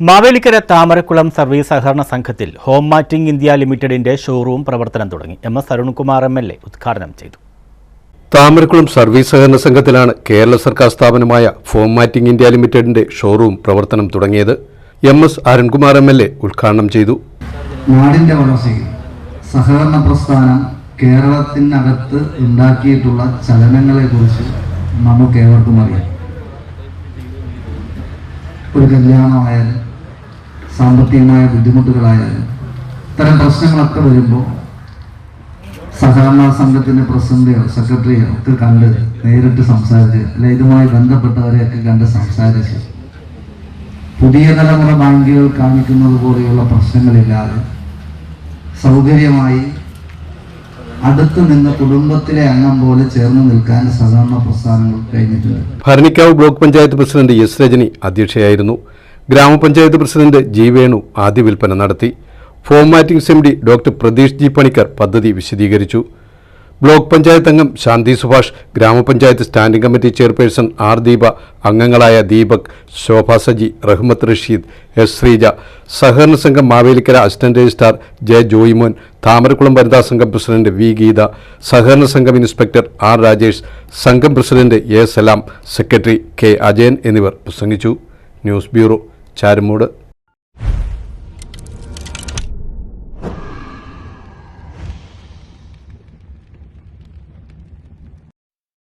Mavelikkara Thamarakulam service സഹകരണ സംഘത്തിൽ home matting India ലിമിറ്റഡിന്റെ ഷോറൂം പ്രവർത്തനം തുടങ്ങി. M S Arunkumar M L A ഉദ്ഘാടനം ചെയ്തു. താമരക്കുളം സർവീസ് സഹകരണ സംഘത്തിലാണ് കേരള സർക്കാർ സ്ഥാപനമായ ഫോമാറ്റിംഗ് ഇന്ത്യ ലിമിറ്റഡിന്റെ ഷോറൂം പ്രവർത്തനം തുടങ്ങിയത്. M S Arunkumar M L A ഉദ്ഘാടനം ചെയ്തു. നാടിന്റെ വളർച്ചയിൽ സഹകരണ പ്രസ്ഥാനം കേരളത്തിനകത്ത് ഉണ്ടാക്കിയിട്ടുള്ള ചലനങ്ങളെ കുറിച്ച് നമുക്ക് ഏവർക്കും അറിയാം. ഒരു കല്യാണമായാലും സാമ്പത്തികമായ ബുദ്ധിമുട്ടുകളായാലും ഇത്തരം പ്രശ്നങ്ങളൊക്കെ വരുമ്പോൾ സഹകരണ സംഘത്തിന്റെ പ്രസിഡന്റെയോ സെക്രട്ടറിയോ ഒക്കെ കണ്ട് നേരിട്ട് സംസാരിച്ച് അല്ലെ ഇതുമായി ബന്ധപ്പെട്ടവരെയൊക്കെ കണ്ട് സംസാരിച്ച് പുതിയ തലമുറ ബാങ്കുകൾ കാണിക്കുന്നത് പോലെയുള്ള പ്രശ്നങ്ങളില്ലാതെ സൗകര്യമായി അടുത്ത് നിന്ന് കുടുംബത്തിലെ അംഗം പോലെ ചേർന്ന് നിൽക്കാൻ സഹകരണ പ്രസ്ഥാനങ്ങൾ കഴിഞ്ഞിട്ടുണ്ട്. Bharanikkavu block panchayat president S Rajani അധ്യക്ഷയായിരുന്നു. ഗ്രാമപഞ്ചായത്ത് പ്രസിഡന്റ് ജി വേണു ആദ്യ വിൽപ്പന നടത്തി. Foam matting M D doctor Pratheesh G Panicker പദ്ധതി വിശദീകരിച്ചു. ബ്ലോക്ക് പഞ്ചായത്ത് അംഗം ശാന്തി സുഭാഷ് ഗ്രാമപഞ്ചായത്ത് standing committee chairperson R Deepa അംഗങ്ങളായ ദീപക് ശോഭ സജി റഹ്മത്ത് റഷീദ് എസ് ശ്രീജ സഹകരണ സംഘം Mavelikkara assistant registrar J Joymon Thamarakkulam വനിതാ സംഘം പ്രസിഡന്റ് വി ഗീത സഹകരണ സംഘം ഇൻസ്പെക്ടർ ആർ രാജേഷ് സംഘം president A Salam secretary K Ajayan എന്നിവർ പ്രസംഗിച്ചു. News bureau Charummood.